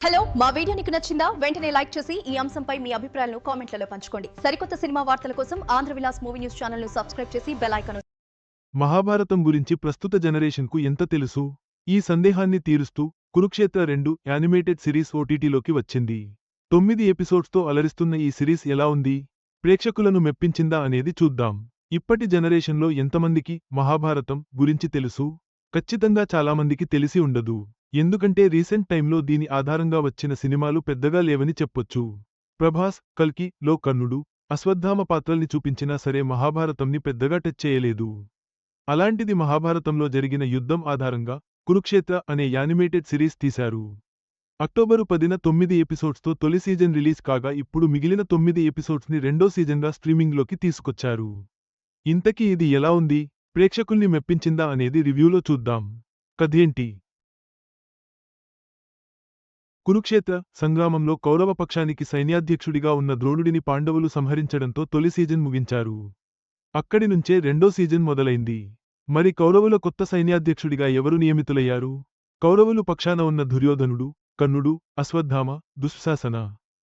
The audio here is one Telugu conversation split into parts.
హలో మా వీడియో నీకు నచ్చిందా? వెంటనే లైక్ చేసి ఈ అంశంపై మీ అభిప్రాయాలను కామెంట్లలో పంచుకోండి. సరికొత్త సినిమా వార్తల కోసం ఆంధ్ర విలాస్ మూవీ న్యూస్ ఛానల్ను సబ్స్క్రైబ్ చేసి బెల్ మహాభారతం గురించి ప్రస్తుత జనరేషన్కు ఎంత తెలుసు? ఈ సందేహాన్ని తీరుస్తూ కురుక్షేత్ర రెండు యానిమేటెడ్ సిరీస్ ఓటీటీలోకి వచ్చింది. తొమ్మిది ఎపిసోడ్స్తో అలరిస్తున్న ఈ సిరీస్ ఎలా ఉంది? ప్రేక్షకులను మెప్పించిందా అనేది చూద్దాం. ఇప్పటి జనరేషన్లో ఎంతమందికి మహాభారతం గురించి తెలుసు? ఖచ్చితంగా చాలామందికి తెలిసి ఉండదు. ఎందుకంటే రీసెంట్ టైంలో దీని ఆధారంగా వచ్చిన సినిమాలు పెద్దగా లేవని చెప్పొచ్చు. ప్రభాస్ కల్కి లో కర్ణుడు అశ్వత్థామ పాత్రల్ని చూపించినా సరే మహాభారతంని పెద్దగా టచ్ చేయలేదు. అలాంటిది మహాభారతంలో జరిగిన యుద్ధం ఆధారంగా కురుక్షేత్ర అనే యానిమేటెడ్ సిరీస్ తీశారు. అక్టోబరు పదిన తొమ్మిది ఎపిసోడ్స్తో తొలి సీజన్ రిలీజ్ కాగా ఇప్పుడు మిగిలిన తొమ్మిది ఎపిసోడ్స్ని రెండో సీజన్గా స్ట్రీమింగ్లోకి తీసుకొచ్చారు. ఇంతకీ ఇది ఎలా ఉంది? ప్రేక్షకుల్ని మెప్పించిందా అనేది రివ్యూలో చూద్దాం. కథేంటి? కురుక్షేత్ర సంగ్రామంలో కౌరవ పక్షానికి సైన్యాధ్యక్షుడిగా ఉన్న ద్రోణుడిని పాండవులు సంహరించడంతో తొలి సీజన్ ముగించారు. అక్కడి నుంచే రెండో సీజన్ మొదలైంది. మరి కౌరవుల కొత్త సైన్యాధ్యక్షుడిగా ఎవరు నియమితులయ్యారు? కౌరవులు పక్షాన ఉన్న దుర్యోధనుడు కర్ణుడు అశ్వత్థామ దుశ్శాసన.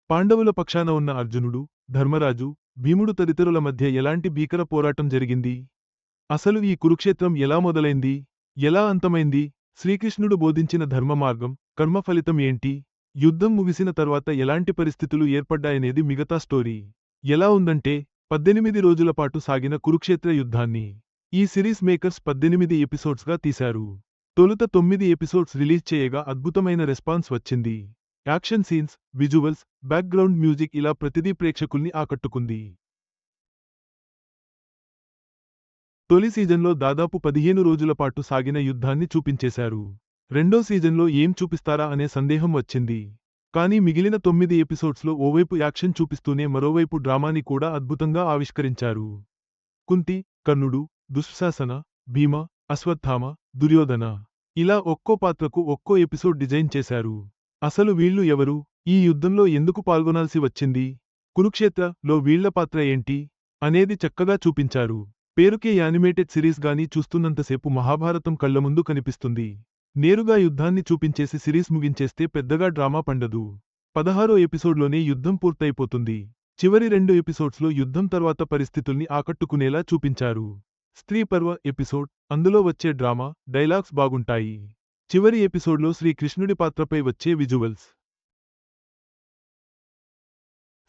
పాండవుల పక్షాన ఉన్న అర్జునుడు ధర్మరాజు భీముడు తదితరుల మధ్య ఎలాంటి భీకర పోరాటం జరిగింది? అసలు ఈ కురుక్షేత్రం ఎలా మొదలైంది? ఎలా అంతమైంది? శ్రీకృష్ణుడు బోధించిన ధర్మ మార్గం కర్మఫలితం ఏంటి? యుద్ధం ముగిసిన తర్వాత ఎలాంటి పరిస్థితులు ఏర్పడ్డాయనేది మిగతా స్టోరీ. ఎలా ఉందంటే పద్దెనిమిది రోజుల పాటు సాగిన కురుక్షేత్ర యుద్ధాన్ని ఈ సిరీస్ మేకర్స్ పద్దెనిమిది ఎపిసోడ్స్గా తీశారు. తొలుత తొమ్మిది ఎపిసోడ్స్ రిలీజ్ చేయగా అద్భుతమైన రెస్పాన్స్ వచ్చింది. Action scenes visuals background music ఇలా ప్రతిదీ ప్రేక్షకుల్ని ఆకట్టుకుంది. తొలి సీజన్లో దాదాపు పదిహేను రోజుల పాటు సాగిన యుద్ధాన్ని చూపించేశారు. రెండో సీజన్లో ఏం చూపిస్తారా అనే సందేహం వచ్చింది. కానీ మిగిలిన తొమ్మిది ఎపిసోడ్స్లో ఓవైపు యాక్షన్ చూపిస్తూనే మరోవైపు డ్రామాని కూడా అద్భుతంగా ఆవిష్కరించారు. కుంతి కర్ణుడు దుశ్శాసన భీమ అశ్వత్థామ దుర్యోధన ఇలా ఒక్కో పాత్రకు ఒక్కో ఎపిసోడ్ డిజైన్ చేశారు. అసలు వీళ్ళు ఎవరు? ఈ యుద్ధంలో ఎందుకు పాల్గొనాల్సి వచ్చింది? కురుక్షేత్ర లో వీళ్ళ పాత్ర ఏంటి? అనేది చక్కగా చూపించారు. పేరుకే యానిమేటెడ్ సిరీస్ గాని చూస్తున్నంతసేపు మహాభారతం కళ్ళ ముందు కనిపిస్తుంది. నేరుగా యుద్ధాన్ని చూపించేసి సిరీస్ ముగించేస్తే పెద్దగా డ్రామా పండదు. పదహారో ఎపిసోడ్లోనే యుద్ధం పూర్తయిపోతుంది. చివరి రెండు ఎపిసోడ్స్లో యుద్ధం తర్వాత పరిస్థితుల్ని ఆకట్టుకునేలా చూపించారు. స్త్రీ పర్వ ఎపిసోడ్ అందులో వచ్చే డ్రామా డైలాగ్స్ బాగుంటాయి. చివరి ఎపిసోడ్లో శ్రీకృష్ణుడి పాత్రపై వచ్చే విజువల్స్.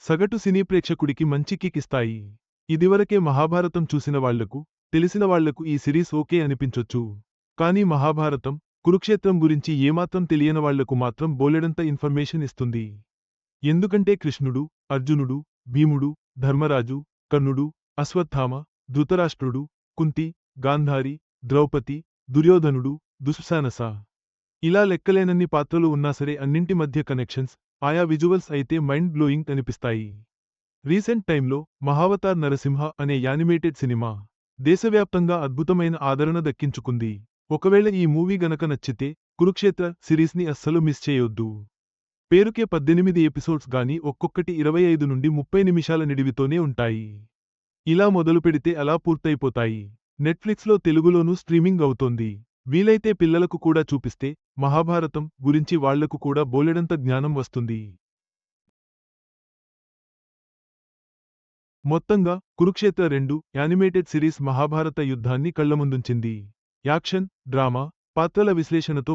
సగటు సినీ ప్రేక్షకుడికి మంచి కిక్ ఇస్తాయి. ఇదివరకే మహాభారతం చూసిన వాళ్ళకు తెలిసిన వాళ్ళకు ఈ సిరీస్ ఓకే అనిపించొచ్చు. కానీ మహాభారతం కురుక్షేత్రం గురించి ఏమాత్రం తెలియని వాళ్ళకు మాత్రం బోలెడంత ఇన్ఫర్మేషన్ ఇస్తుంది. ఎందుకంటే కృష్ణుడు అర్జునుడు భీముడు ధర్మరాజు కర్ణుడు అశ్వత్థామ ధృతరాష్ట్రుడు కుంతి గాంధారి ద్రౌపది దుర్యోధనుడు దుశ్శానస ఇలా లెక్కలేనన్ని పాత్రలు ఉన్నా సరే అన్నింటి మధ్య కనెక్షన్స్ ఆయా విజువల్స్ అయితే మైండ్ బ్లోయింగ్ అనిపిస్తాయి. రీసెంట్ టైంలో మహావతార్ నరసింహ అనే యానిమేటెడ్ సినిమా దేశవ్యాప్తంగా అద్భుతమైన ఆదరణ దక్కించుకుంది. ఒకవేళ ఈ మూవీ గనక నచ్చితే కురుక్షేత్ర సిరీస్ని అస్సలు మిస్ చేయొద్దు. పేరుకే పద్దెనిమిది ఎపిసోడ్స్ గాని ఒక్కొక్కటి ఇరవై ఐదు నుండి ముప్పై నిమిషాల నిడివితోనే ఉంటాయి. ఇలా మొదలు పెడితే అలా పూర్తయిపోతాయి. నెట్ఫ్లిక్స్లో తెలుగులోనూ స్ట్రీమింగ్ అవుతోంది. వీలైతే పిల్లలకు కూడా చూపిస్తే మహాభారతం గురించి వాళ్ళకు కూడా బోలెడంత జ్ఞానం వస్తుంది. మొత్తంగా కురుక్షేత్ర రెండు యానిమేటెడ్ సిరీస్ మహాభారత యుద్ధాన్ని కళ్ళముందుంచింది యాక్షన్ డ్రామా పాత్రల విశ్లేషణతో